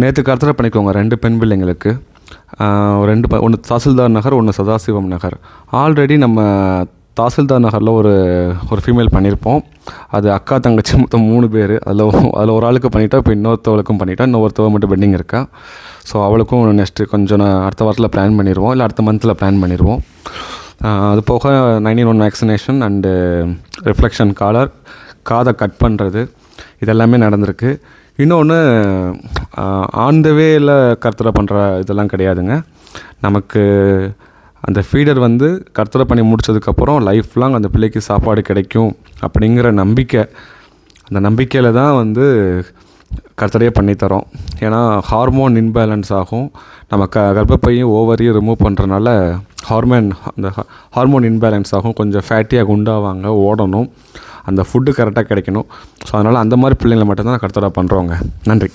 நேற்று கருத்தில் பண்ணிக்கோங்க ரெண்டு பெண் பிள்ளைங்களுக்கு. ரெண்டு ப ஒன்று தாசில்தார் நகர் ஒன்று சதாசிவம் நகர். ஆல்ரெடி நம்ம தாசில்தார் நகரில் ஒரு ஒரு ஃபீமேல் பண்ணியிருப்போம் அது அக்கா தங்கச்சி மொத்தம் மூணு பேர். அதில் அதில் ஒரு ஆளுக்கு பண்ணிட்டோம் இப்போ இன்னொருத்தவளுக்கும் பண்ணிட்டா இன்னொருத்தவ மட்டும் பெண்டிங் இருக்கா? ஸோ அவளுக்கும் நெக்ஸ்ட்டு கொஞ்சம் நான் அடுத்த வாரத்தில் பிளான் பண்ணிடுவோம் இல்லை அடுத்த மந்தில் பிளான் பண்ணிடுவோம் அது போக nineteen one vaccination and reflection collar காதை கட் பண்ணுறது இதெல்லாமே நடந்திருக்கு. இன்னொன்று ஆன் த வேல கருத்தரை பண்ணுற இதெல்லாம் கிடையாதுங்க. நமக்கு அந்த ஃபீடர் வந்து கருத்தரை பண்ணி முடிச்சதுக்கப்புறம் லைஃப் லாங் அந்த பிள்ளைக்கு சாப்பாடு கிடைக்கும் அப்படிங்கிற நம்பிக்கை. அந்த நம்பிக்கையில் தான் வந்து கர்த்தரையே பண்ணித்தரோம் ஏன்னா ஹார்மோன் இன்பேலன்ஸ் ஆகும். நம்ம க கர்ப்பப்பையும் ஓவரையும் ரிமூவ் பண்ணுறனால ஹார்மோன் அந்த ஹார்மோன் இன்பேலன்ஸ் ஆகும். கொஞ்சம் ஃபேட்டியாக குண்டாவாங்க ஓடணும். அந்த ஃபுட்டு கரெக்டாக கிடைக்கணும். ஸோ அதனால் அந்த மாதிரி பிள்ளைங்களை மட்டும்தான் கர்த்தராக பண்ணுறோங்க நன்றி.